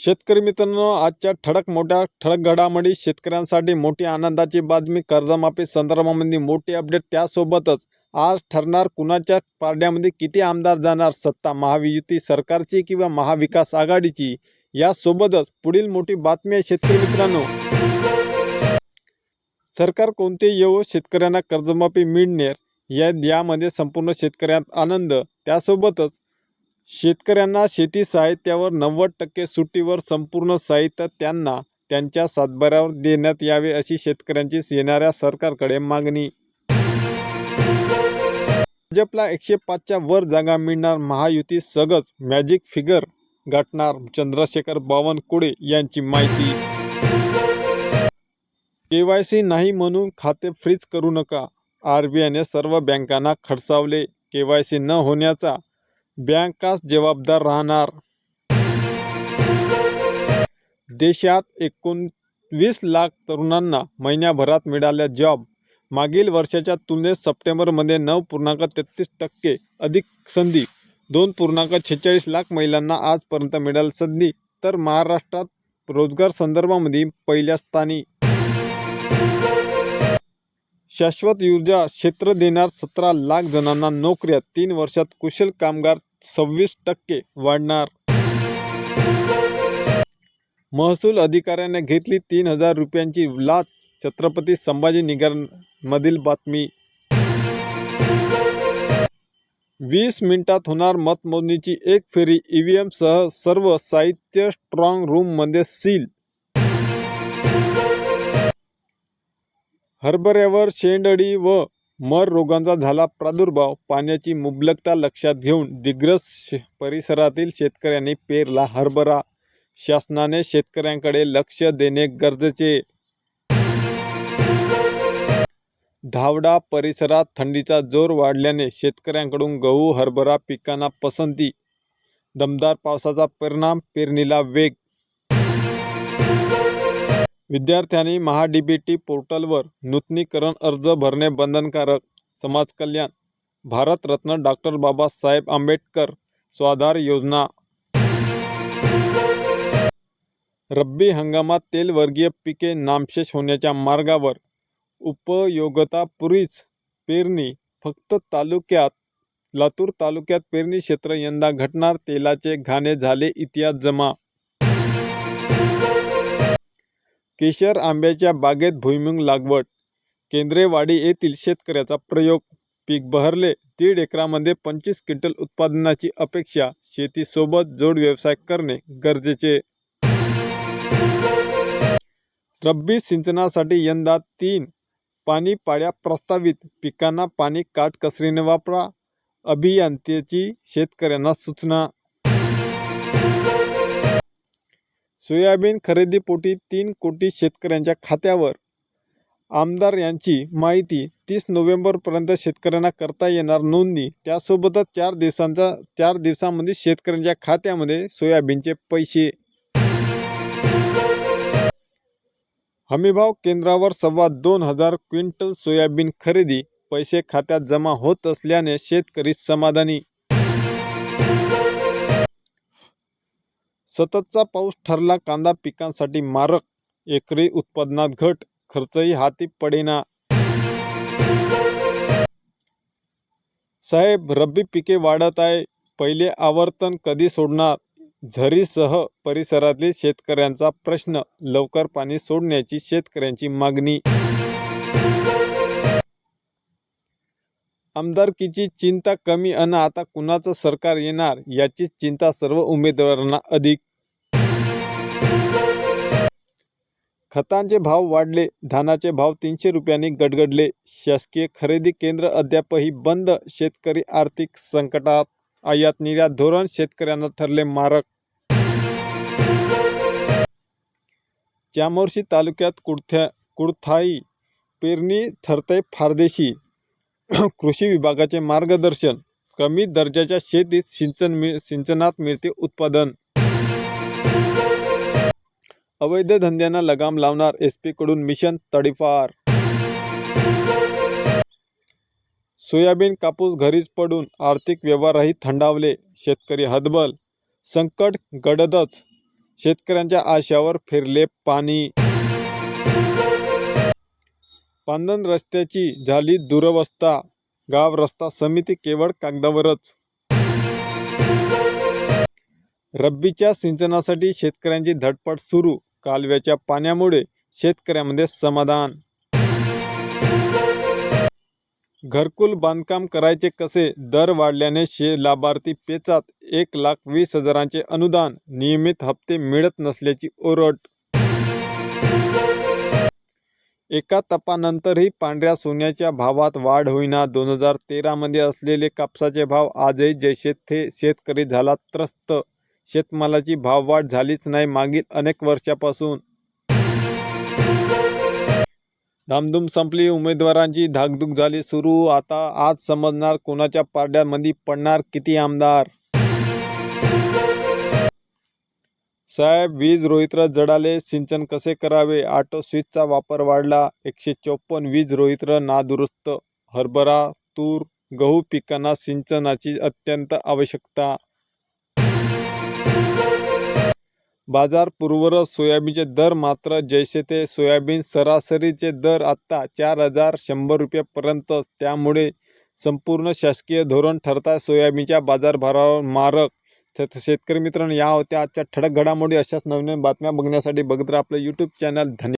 शेतकरी मित्रांनो आजच्या ठळक मोठ्या ठळक घडामोडी शेतकऱ्यांसाठी मोठी आनंदाची बातमी कर्जमाफी संदर्भामध्ये मोठी अपडेट त्यासोबतच आज ठरणार कुणाच्या पारड्यामध्ये किती आमदार जाणार सत्ता महावियुती सरकारची किंवा महाविकास आघाडीची? यासोबतच पुढील मोठी बातमी आहे शेतकरी मित्रांनो. सरकार कोणते येवो शेतकऱ्यांना कर्जमाफी मिळणार या यामध्ये संपूर्ण शेतकऱ्यांत आनंद. त्यासोबतच शेतकऱ्यांना शेती साहित्यावर नव्वद टक्के सुट्टीवर संपूर्ण साहित्य त्यांना त्यांच्या सातबाऱ्यावर देण्यात यावे अशी शेतकऱ्यांची येणाऱ्या सरकारकडे मागणी. भाजपला एकशे पाचच्या वर जागा मिळणार महायुती सगळच मॅजिक फिगर गाठणार चंद्रशेखर बावनकुळे यांची माहिती. के वाय सी नाही म्हणून खाते फ्रीज करू नका आर बी आयने सर्व बँकांना खडसावले. के वाय सी न होण्याचा बँकाच जबाबदार राहणार. देशात एकोणवीस लाख तरुणांना महिन्याभरात मिळाल्या जॉब. मागील वर्षाच्या तुलनेत सप्टेंबरमध्ये नऊ पूर्णांक तेहतीस टक्के अधिक संधी दोन पूर्णांक छेचाळीस लाख महिलांना आजपर्यंत मिळाल संधी तर महाराष्ट्रात रोजगार संदर्भामध्ये पहिल्या स्थानी. शाश्वत ऊर्जा क्षेत्र देणार सतरा लाख जणांना नोकऱ्या तीन वर्षात कुशल कामगार सव्वीस टक्के वाढणार. महसूल अधिकाऱ्याने घेतली तीन हजार रुपयांची लाच छत्रपती संभाजी निगरमधील बातमी. वीस मिनिटात होणार मतमोजणीची एक फेरी ई एमसह सर्व साहित्य स्ट्रॉंग रूममध्ये सील. हरभऱ्यावर शेंडळी व मर रोगांचा झाला प्रादुर्भाव पाण्याची मुबलकता लक्षात घेऊन दिग्रस शे- परिसरातील शेतकऱ्यांनी पेरला हरभरा. शासनाने शेतकऱ्यांकडे लक्ष देणे गरजेचे. धावडा परिसरात थंडीचा जोर वाढल्याने शेतकऱ्यांकडून गहू हरभरा पिकांना पसंती. दमदार पावसाचा परिणाम पेरणीला वेग विद्यार्थ्यांनी महा डी बी टी पोर्टलवर नूतनीकरण अर्ज भरणे बंधनकारक. समाज कल्याण भारतरत्न डॉक्टर बाबासाहेब आंबेडकर स्वाधार योजना. रब्बी हंगामात तेलवर्गीय पिके नामशेष होण्याच्या मार्गावर उपयोगतापूर्वीच पेरणी. फक्त तालुक्यात लातूर तालुक्यात पेरणी क्षेत्र यंदा घटणार तेलाचे घाणे झाले इतिहास जमा केशर आंब्याच्या बागेत भुईमुग लागवड. केंद्रेवाडी येथील शेतकऱ्याचा प्रयोग. पीक बहरले दीड एकरामध्ये पंचवीस क्विंटल उत्पादनाची अपेक्षा. शेतीसोबत जोड व्यवसाय करणे गरजेचे. रब्बी सिंचनासाठी यंदा तीन. पाणी पाड्या प्रस्तावित. पिकांना पाणी काटकसरीने वापरा. अभियंत्याची शेतकऱ्यांना सूचना. सोयाबीन खरेदीपोटी तीन कोटी शेतकऱ्यांच्या खात्यावर. आमदार यांची माहिती तीस नोव्हेंबरपर्यंत शेतकऱ्यांना करता येणार नोंदणी. त्यासोबतच चार दिवसांचा चार दिवसामध्ये शेतकऱ्यांच्या खात्यामध्ये सोयाबीनचे पैसे. हमीभाव केंद्रावर सव्वा दोन हजार क्विंटल सोयाबीन खरेदी. पैसे खात्यात जमा होत असल्याने शेतकरी समाधानी सततचा पाऊस ठरला कांदा पिकांसाठी मारक एकरी उत्पादनात घट खर्चही हाती पडेना. साहेब रब्बी पिके वाढत आहे पहिले आवर्तन कधी सोडणार? झरीसह परिसरातील शेतकऱ्यांचा प्रश्न लवकर पाणी सोडण्याची शेतकऱ्यांची मागणी. आमदारकीची चिंता कमी अन आता कुणाचं सरकार येणार याची चिंता सर्व उमेदवारांना अधिक. खतांचे भाव वाढले धानाचे भाव तीनशे रुपयांनी गडगडले. शासकीय खरेदी केंद्र अद्यापही बंद शेतकरी आर्थिक संकटात आयात निर्यात धोरण शेतकऱ्यांना ठरले मारक. चामोर्शी तालुक्यात कुडथ्या कुडथाई पेरणी ठरते फारदेशी. कृषी विभागाचे मार्गदर्शन कमी दर्जाच्या शेतीत सिंचन मिळ सिंचनात मिळते उत्पादन. अवैध धंद्यांना लगाम लावणार एसकडून मिशन तडीपार. सोयाबीन कापूस घरीच पडून आर्थिक व्यवहारही थंडावले शेतकरी हतबल संकट गडदच शेतकऱ्यांच्या आशावर फिरले पाणी. पांदन रस्त्याची झाली दुरवस्था. गाव रस्ता समिती केवळ कागदावरच. रब्बीच्या सिंचनासाठी शेतकऱ्यांची धडपड सुरू. कालव्याच्या पाण्यामुळे शेतकऱ्यांमध्ये समाधान. घरकुल बांधकाम करायचे कसे? दर वाढल्याने शे लाभार्थी पेचात एक लाख वीस हजारांचे अनुदान. नियमित हप्ते मिळत नसल्याची ओरट एका तपानंतरही पांढऱ्या सोन्याच्या भावात वाढ होईना. दोन हजार तेरामध्ये असलेले कापसाचे भाव आजही जैसे थे शेतकरी झाला त्रस्त. शेतमालाची भाववाढ झालीच नाही मागील अनेक वर्षापासून. धामधूम संपली. उमेदवारांची धाकधूक झाली सुरू. आता आज समजणार कोणाच्या पारड्यामध्ये पडणार किती आमदार? साहेब वीज रोहित्र जडाले सिंचन कसे करावे? ऑटो स्विचचा वापर वाढला एकशे चोपन्न वीज रोहित्र नादुरुस्त. हरभरा तूर गहू पिकांना सिंचनाची अत्यंत आवश्यकता. बाजार पूर्वरच सोयाबीनचे दर मात्र जैसे ते सोयाबीन सरासरीचे दर आत्ता चार हजार शंभर रुपयापर्यंत. त्यामुळे संपूर्ण शासकीय धोरण ठरताय सोयाबीनच्या बाजारभावावर मारक. तर शेतकरी मित्रांनो या होत्या आजच्या ठळक घडामोडी अशाच नवीन बातम्या बघण्यासाठी बघत राहा आपलं यूट्यूब चॅनल धन्य